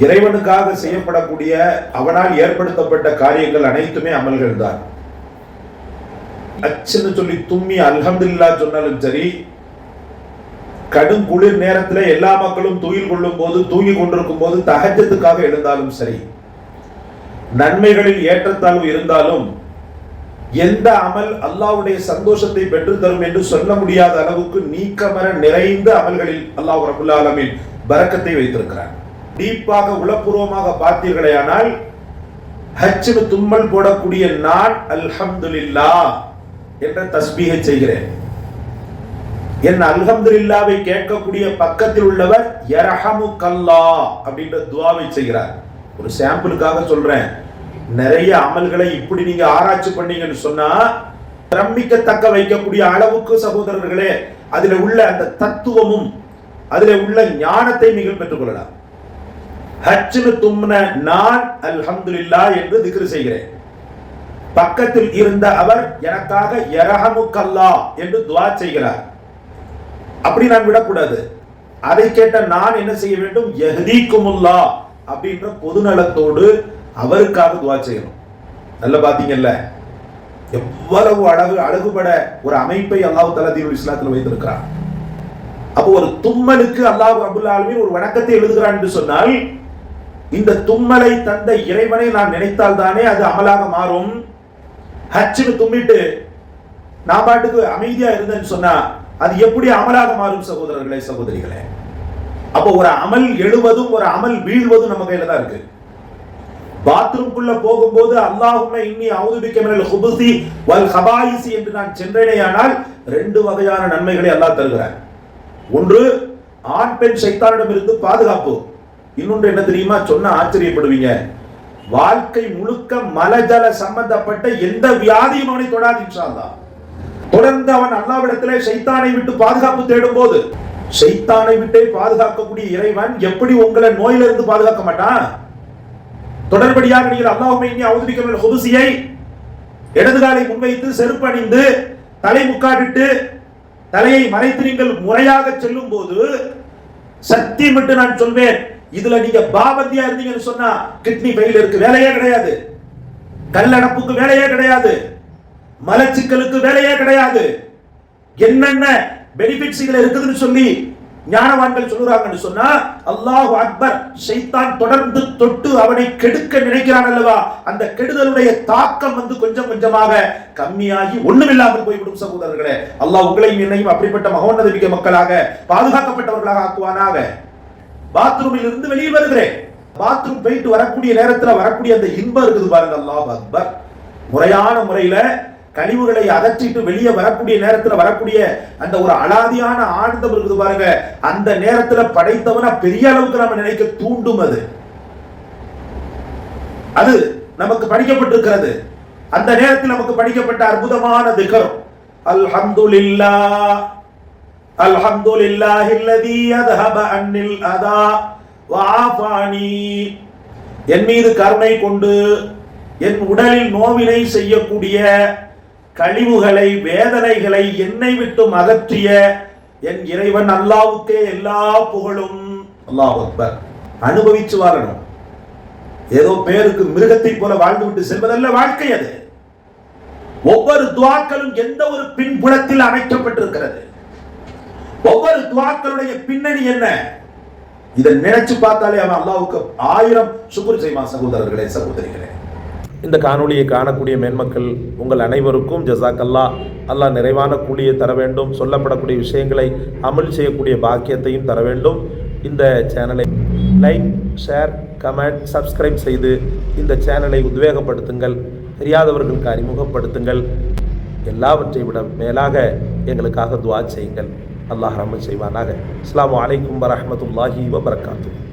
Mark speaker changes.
Speaker 1: இறைவனுக்காக செய்யப்படக்கூடிய அவனால் ஏற்படுத்தப்பட்ட காரியங்கள் அனைத்துமே அமல்கள் தான். அச்சுன்னு சொல்லி தும்மி அல்ஹம்துலில்லா சொன்னாலும் சரி கடும் குளிர் நேரத்தில் எல்லா மக்களும் துயில் கொள்ளும் போது தூங்கி கொண்டிருக்கும் போது தகஜத்துக்காக எழுந்தாலும் சரி நன்மைகளில் ஏற்றத்தாழ்வு இருந்தாலும் எந்த அமல் அல்லாஹ்வுடைய சந்தோஷத்தை பெற்று தரும் என்று சொல்ல முடியாத அளவுக்கு நீக்கமர நிறைந்த அமல்களில் அல்லாஹ் ரபுல்லாலமின் பறக்கத்தை பரக்கத்தை வைத்திருக்கிறார் டீப்பாக உளப்பூர்வமாக பார்த்தீர்களேயானால் ஹஜ்ஜினு தும்மல் போடக்கூடிய நான் அல்ஹம்துலில்லா என்ற தஸ்பீகை செய்கிறேன். என் அல்ஹம்துலில்லாவை கேட்கக்கூடிய பக்கத்தில் உள்ளவர் யரஹமு கல்லா அப்படின்ற துவாவை செய்கிறார். ஒரு சாம்பிளுக்காக சொல்றேன். நிறைய அமல்களை இப்படி நீங்க ஆராய்ச்சி பண்ணீங்கன்னு சொன்னா பிரமிக்கத்தக்க வைக்கக்கூடிய அளவுக்கு சகோதரர்களே அதுல உள்ள அந்த தத்துவமும் அதுல உள்ள ஞானத்தை நீங்கள் பெற்றுக்கொள்ளலாம். ஹச்சுனு தும்ன நான் அல்ஹம்துல்லா என்று திக்ரு செய்கிறேன். பக்கத்தில் இருந்த அவர் எனக்காக எரஹமுக்கல்லா கல்லா என்று துவா செய்கிறார். அப்படி நான் விடக்கூடாது. அதை கேட்ட நான் என்ன செய்ய வேண்டும்? யஹ்தீக்குமுல்லா அப்படின்ற பொதுநலத்தோடு அவருக்காக துவா செய்யணும். நல்ல பாத்தீங்கல்ல எவ்வளவு அழகு அழகுபட ஒரு அமைப்பை அல்லாஹு தலா தீனுல் இஸ்லாத்தில் வைத்திருக்கிறார் அப்போ ஒரு தும்மலுக்கு அல்லாஹ் அபுல் ஆலமீன் ஒரு வணக்கத்தை எழுதுகிறான் என்று சொன்னால் இந்த தும்மலை தந்த இறைவனை நான் நினைத்தால் தானே அது அமலாக மாறும்? ஹச்சுன்னு தும்மிட்டு நான் பாட்டுக்கு அமைதியா இருந்தேன்னு சொன்னா அது எப்படி அமலாக மாறும் சகோதரர்களே சகோதரிகளே? அப்போ ஒரு அமல் எழுவதும் ஒரு அமல் வீழ்வதும் நம்ம கையில தான் இருக்கு. பாத்ரூம்குள்ள போகும்போது அல்லாஹுமே இன்னி அவுதுபிக்க மினல் ஹுபுசி வல் ஹபாயிசி என்று நான் சென்றேனேயானால் ரெண்டு வகையான நன்மைகளை அல்லாஹ் தருகிறார். ஒன்று ஆண் பெண் சைத்தானிடம் இருந்து பாதுகாப்பு. இன்னொன்று என்ன தெரியுமா? சொன்னா ஆச்சரியப்படுவீங்க. வாழ்க்கை முழுக்க மலஜல சம்பந்தப்பட்ட எந்த வியாதியும் அவனை தொடாது தொடர்ந்து அவன் அல்லாவிடத்திலே சைத்தானை விட்டு பாதுகாப்பு தேடும் போது சைத்தானை விட்டே பாதுகாக்கக்கூடிய இறைவன் எப்படி உங்களை நோயிலிருந்து பாதுகாக்க மாட்டான்? தொடர்படியாக நீங்கள் அல்லாஹுமே இங்கே அவதரிக்கிற ஹுதுசியை இடது காலை முன்வைத்து செருப்பணிந்து தலை முக்காடிட்டு தலையை மறைத்து நீங்கள் முறையாக செல்லும் போது சத்தியம் விட்டு நான் சொல்வேன். இதுல நீங்க பாபந்தியா இருந்தீங்கன்னு சொன்னா கிட்னி ஃபெயில் இருக்கு வேலையே கிடையாது. கல்லடப்புக்கு வேலையே கிடையாது. மலச்சிக்கலுக்கு வேலையே கிடையாது. என்னென்ன பெனிஃபிட்ஸ் இதுல இருக்குதுன்னு சொல்லி ஞானவான்கள் சொல்லுறாங்கன்னு சொன்னா அல்லாஹ் அக்பர் ஷைத்தான் தொடர்ந்து தொட்டு அவனை கெடுக்க நினைக்கிறான் அல்லவா? அந்த கெடுதலுடைய தாக்கம் வந்து கொஞ்சம் கொஞ்சமாக கம்மியாகி ஒண்ணுமில்லாமல் போய்விடும் சகோதரர்களே. அல்லாஹ் உங்களையும் என்னையும் அப்படிப்பட்ட மகோன்னத மிக்க மக்களாக பாதுகாக்கப்பட்டவர்களாக ஆக்குவானாக. பாத்ரூமில் இருந்து வெளியே வருகிறேன். பாத்ரூம் போயிட்டு வரக்கூடிய நேரத்துல வரக்கூடிய அந்த இன்பம் இருக்குது பாருங்க அல்லாஹ் அக்பர். முறையான முறையில கழிவுகளை அகற்றிட்டு வெளியே வரக்கூடிய நேரத்தில் வரக்கூடிய அந்த ஒரு அலாதியான ஆனந்தம் இருக்குது பாருங்க. அந்த நேரத்தில் படைத்தவனா பெரிய அளவுக்கு நம்ம நினைக்க தூண்டும் அது. அது நமக்கு படிக்கப்பட்டிருக்கிறது. அந்த நேரத்தில் நமக்கு படிக்கப்பட்ட அற்புதமான திகர். الحمد لله الذي يذهب عني الأذى وعافاني என் மீது கருணை கொண்டு என் உடலில் நோவினை செய்யக்கூடிய கழிவுகளை வேதனைகளை என்னை விட்டும் அகற்றிய என் இறைவன் அல்லாவுக்கே எல்லா புகழும். அல்லாஹ் அக்பர். அனுபவிச்சு வரணும் ஏதோ பேருக்கு மிருகத்தை போல வாழ்ந்து வாழ்ந்துவிட்டு செல்வதல்ல வாழ்க்கை அது. ஒவ்வொரு துவாக்களும் எந்த ஒரு பின்புலத்தில் அமைக்கப்பட்டிருக்கிறது. ஒவ்வொரு துவாக்களுடைய பின்னணி என்ன? இதை நினைச்சு பார்த்தாலே அவன் அல்லாவுக்கு ஆயிரம் சுக்குர் செய்வான் சகோதரர்களே சகோதரிகளே.
Speaker 2: இந்த காணொளியை காணக்கூடிய மேன்மக்கள் உங்கள் அனைவருக்கும் ஜசாக்கல்லா அல்லாஹ் நிறைவான கூலியை தர வேண்டும் சொல்லப்படக்கூடிய விஷயங்களை அமல் செய்யக்கூடிய பாக்கியத்தையும் தர வேண்டும். இந்த சேனலை லைக் ஷேர் கமெண்ட் சப்ஸ்கிரைப் செய்து இந்த சேனலை உத்வேகப்படுத்துங்கள் தெரியாதவர்களுக்கு அறிமுகப்படுத்துங்கள். எல்லாவற்றை விட மேலாக எங்களுக்காக துவா செய்யுங்கள். அல்லாஹ் ரஹ்மத் செய்வானாக. அஸ்லாம் வலைக்கம் வரமத்துல்லாஹி வபர்காத்து